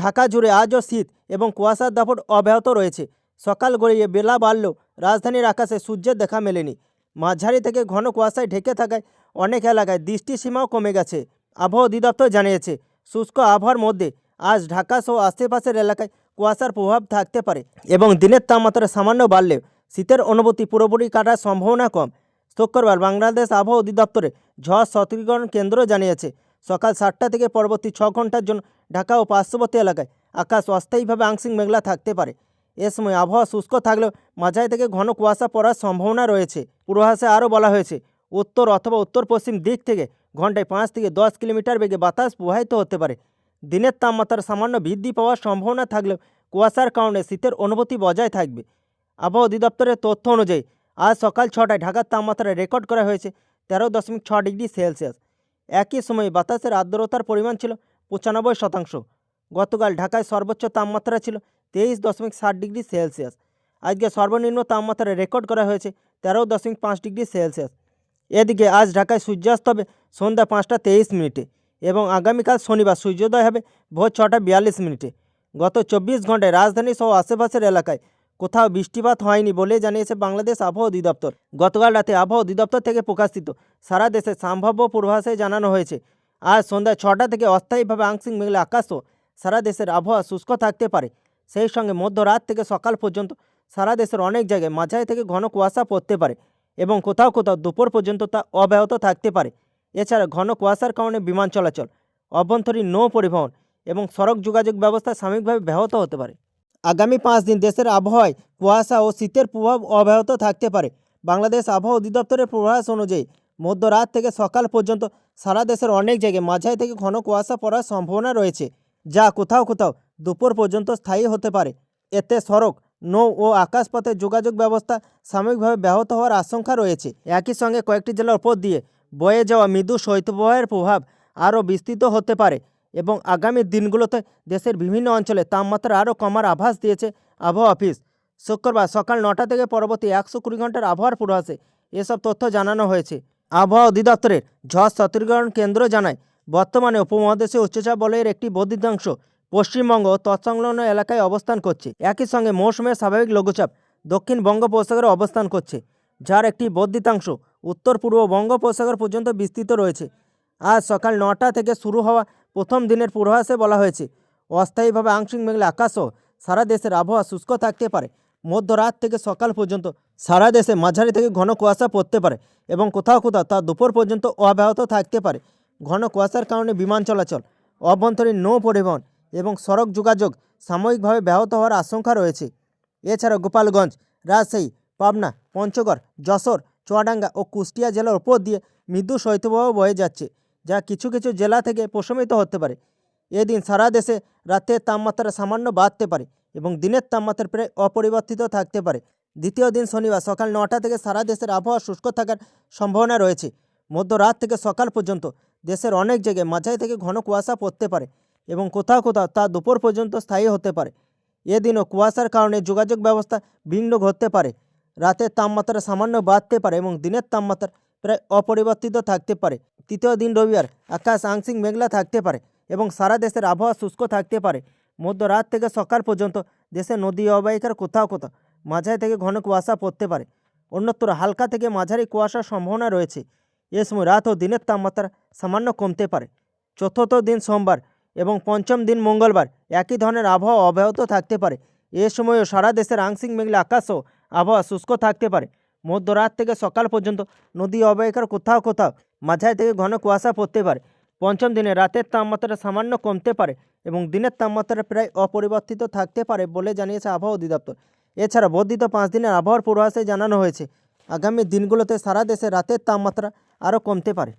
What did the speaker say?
ঢাকা জুড়ে আজও শীত এবং কুয়াশার দাপট অব্যাহত রয়েছে। সকাল গড়িয়ে বেলা বাড়লেও রাজধানীর আকাশে সূর্যের দেখা মেলেনি। মাঝারি থেকে ঘন কুয়াশায় ঢেকে থাকায় অনেক এলাকায় দৃষ্টিসীমাও কমে গেছে, আবহাওয়া অধিদপ্তর জানিয়েছে। শুষ্ক আবহাওয়ার মধ্যে আজ ঢাকা সহ আশেপাশের এলাকায় কুয়াশার প্রভাব থাকতে পারে এবং দিনের তাপমাত্রা সামান্য বাড়লেও শীতের অনুভূতি পুরোপুরি কাটার সম্ভাবনা কম। শুক্রবার বাংলাদেশ আবহাওয়া অধিদপ্তরে ঝড় সতর্কীকরণ কেন্দ্র জানিয়েছে সকাল সাতটা থেকে পরবর্তী ছ ঘণ্টার জন্য ঢাকা ও পার্শ্ববর্তী এলাকায় আকাশ অস্থায়ীভাবে আংশিক মেঘলা থাকতে পারে। এ সময় আবহাওয়া শুষ্ক থাকলেও মাঝারি থেকে ঘন কুয়াশা পড়ার সম্ভাবনা রয়েছে। পূর্বাভাসে আরও বলা হয়েছে, উত্তর অথবা উত্তর পশ্চিম দিক থেকে ঘন্টায় পাঁচ থেকে দশ কিলোমিটার বেগে বাতাস প্রবাহিত হতে পারে। দিনের তাপমাত্রা সামান্য বৃদ্ধি পাওয়ার সম্ভাবনা থাকলেও কুয়াশার কারণে শীতের অনুভূতি বজায় থাকবে। আবহাওয়া অধিদপ্তরের তথ্য অনুযায়ী, আজ সকাল ছটায় ঢাকার তাপমাত্রা রেকর্ড করা হয়েছে তেরো দশমিক ছ ডিগ্রি সেলসিয়াস। একই সময়ে বাতাসের আর্দ্রতার পরিমাণ ছিল পঁচানব্বই শতাংশ। গতকাল ঢাকায় সর্বোচ্চ তাপমাত্রা ছিল তেইশ দশমিক সাত ডিগ্রি সেলসিয়াস। আজকে সর্বনিম্ন তাপমাত্রা রেকর্ড করা হয়েছে তেরো দশমিক পাঁচ ডিগ্রি সেলসিয়াস। এদিকে আজ ঢাকায় সূর্যাস্ত হবে সন্ধ্যা পাঁচটা তেইশ মিনিটে এবং আগামীকাল শনিবার সূর্যোদয় হবে ভোর ছটা বিয়াল্লিশ মিনিটে। গত চব্বিশ ঘন্টায় রাজধানী সহ আশেপাশের এলাকায় কোথাও বৃষ্টিপাত হয়নি বলে জানিয়েছে বাংলাদেশ আবহাওয়া অধিদপ্তর। গতকাল রাতে আবহাওয়া অধিদপ্তর থেকে প্রকাশিত। সারা দেশে সম্ভাব্য পূর্বাভাসে জানানো হয়েছে, আজ সন্ধ্যা ছটা থেকে অস্থায়ীভাবে আংশিক মেঘলা আকাশও সারা দেশের আবহাওয়া শুষ্ক থাকতে পারে। সেই সঙ্গে মধ্যরাত থেকে সকাল পর্যন্ত সারা দেশের অনেক জায়গায় মাঝারি থেকে ঘন কুয়াশা পড়তে পারে এবং কোথাও কোথাও দুপুর পর্যন্ত তা অব্যাহত থাকতে পারে। এছাড়া ঘন কুয়াশার কারণে বিমান চলাচল, অভ্যন্তরীণ নৌ পরিবহন এবং সড়ক যোগাযোগ ব্যবস্থা সাময়িকভাবে ব্যাহত হতে পারে। আগামী পাঁচ দিন দেশের আবহাওয়ায় কুয়াশা ও শীতের প্রভাব অব্যাহত থাকতে পারে। বাংলাদেশ আবহাওয়া অধিদপ্তরের পূর্বাভাস অনুযায়ী মধ্যরাত থেকে সকাল পর্যন্ত সারা দেশের অনেক জায়গায় মাঝারি থেকে ঘন কুয়াশা পড়ার সম্ভাবনা রয়েছে, যা কোথাও কোথাও দুপুর পর্যন্ত স্থায়ী হতে পারে। এতে সড়ক, নৌ ও আকাশপথে যোগাযোগ ব্যবস্থা সাময়িকভাবে ব্যাহত হওয়ার আশঙ্কা রয়েছে। একই সঙ্গে কয়েকটি জেলার উপর দিয়ে বয়ে যাওয়া মৃদু শৈত্যপ্রবাহের প্রভাব আরও বিস্তৃত হতে পারে। এবং আগামী দিনগুলোতে দেশের বিভিন্ন অঞ্চলে তাপমাত্রা আরও কমার আভাস দিয়েছে আবহাওয়া অফিস। শুক্রবার সকাল নটা থেকে পরবর্তী একশো কুড়ি ঘণ্টার আবহাওয়ার পূর্বাসে এসব তথ্য জানানো হয়েছে। আবহাওয়া অধিদপ্তরের ঝড় সতর্কীকরণ কেন্দ্র জানায়, বর্তমানে উপমহাদেশে উচ্চচাপ বলয়ের একটি বর্ধিতাংশ পশ্চিমবঙ্গ তৎসংলগ্ন এলাকায় অবস্থান করছে। একই সঙ্গে মৌসুমের স্বাভাবিক লঘুচাপ দক্ষিণ বঙ্গোপসাগরে অবস্থান করছে, যার একটি বর্ধিতাংশ উত্তর পূর্ব বঙ্গোপসাগর পর্যন্ত বিস্তৃত রয়েছে। আজ সকাল নটা থেকে শুরু হওয়া প্রথম দিনের পূর্বাভাসে বলা হয়েছে, অস্থায়ীভাবে আংশিক মেঘলা আকাশও সারা দেশের আবহাওয়া শুষ্ক থাকতে পারে। মধ্যরাত থেকে সকাল পর্যন্ত সারা দেশে মাঝারি থেকে ঘন কুয়াশা পড়তে পারে এবং কোথাও কোথাও তা দুপুর পর্যন্ত অব্যাহত থাকতে পারে। ঘন কুয়াশার কারণে বিমান চলাচল, অভ্যন্তরীণ নৌ পরিবহন এবং সড়ক যোগাযোগ সাময়িকভাবে ব্যাহত হওয়ার আশঙ্কা রয়েছে। এছাড়া গোপালগঞ্জ, রাজশাহী, পাবনা, পঞ্চগড়, যশোর, চুয়াডাঙ্গা ও কুষ্টিয়া জেলার উপর দিয়ে মৃদু শৈত্যপ্রবাহ বয়ে যাচ্ছে। যা কিছু কিছু জেলা থেকে প্রশমিত হতে পারে। এদিন সারা দেশে রাতের তাপমাত্রা সামান্য বাড়তে পারে এবং দিনের তাপমাত্রা প্রায় অপরিবর্তিত থাকতে পারে। দ্বিতীয় দিন শনিবার সকাল নটা থেকে সারা দেশের আবহাওয়া শুষ্ক থাকার সম্ভাবনা রয়েছে। মধ্যরাত থেকে সকাল পর্যন্ত দেশের অনেক জায়গায় মাঝারি থেকে ঘন কুয়াশা পড়তে পারে এবং কোথাও কোথাও তা দুপুর পর্যন্ত স্থায়ী হতে পারে। এদিনও কুয়াশার কারণে যোগাযোগ ব্যবস্থা বিঘ্ন ঘটতে পারে। রাতের তাপমাত্রা সামান্য বাড়তে পারে এবং দিনের তাপমাত্রা প্রায় অপরিবর্তিত থাকতে পারে। তৃতীয় দিন রবিবার আকাশ আংশিক মেঘলা থাকতে পারে এবং সারা দেশের আবহাওয়া শুষ্ক থাকতে পারে। মধ্যরাত থেকে সকাল পর্যন্ত দেশে নদী অববাহিকার কোথাও কোথাও মাঝারি থেকে ঘন কুয়াশা পড়তে পারে। অন্যত্র হালকা থেকে মাঝারি কুয়াশার সম্ভাবনা রয়েছে। এ সময় রাত ও দিনের তাপমাত্রা সামান্য কমতে পারে। চতুর্থ দিন সোমবার এবং পঞ্চম দিন মঙ্গলবার একই ধরনের আবহাওয়া অব্যাহত থাকতে পারে। এ সময়ও সারা দেশের আংশিক মেঘলা আকাশও আবহাওয়া শুষ্ক থাকতে পারে। মধ্যরাত থেকে সকাল পর্যন্ত নদী অববাহিকার কোথাও কোথাও মাঝারি থেকে ঘন কুয়াশা পড়তে পারে। পঞ্চম দিনে রাতের তাপমাত্রা সামান্য কমতে পারে এবং দিনের তাপমাত্রা প্রায় অপরিবর্তিত থাকতে পারে বলে জানিয়েছে আবহাওয়া অধিদপ্তর। এছাড়া বর্ধিত পাঁচ দিনের আবহাওয়ার পূর্বাভাসে জানানো হয়েছে, আগামী দিনগুলোতে সারা দেশে রাতের তাপমাত্রা আরও কমতে পারে।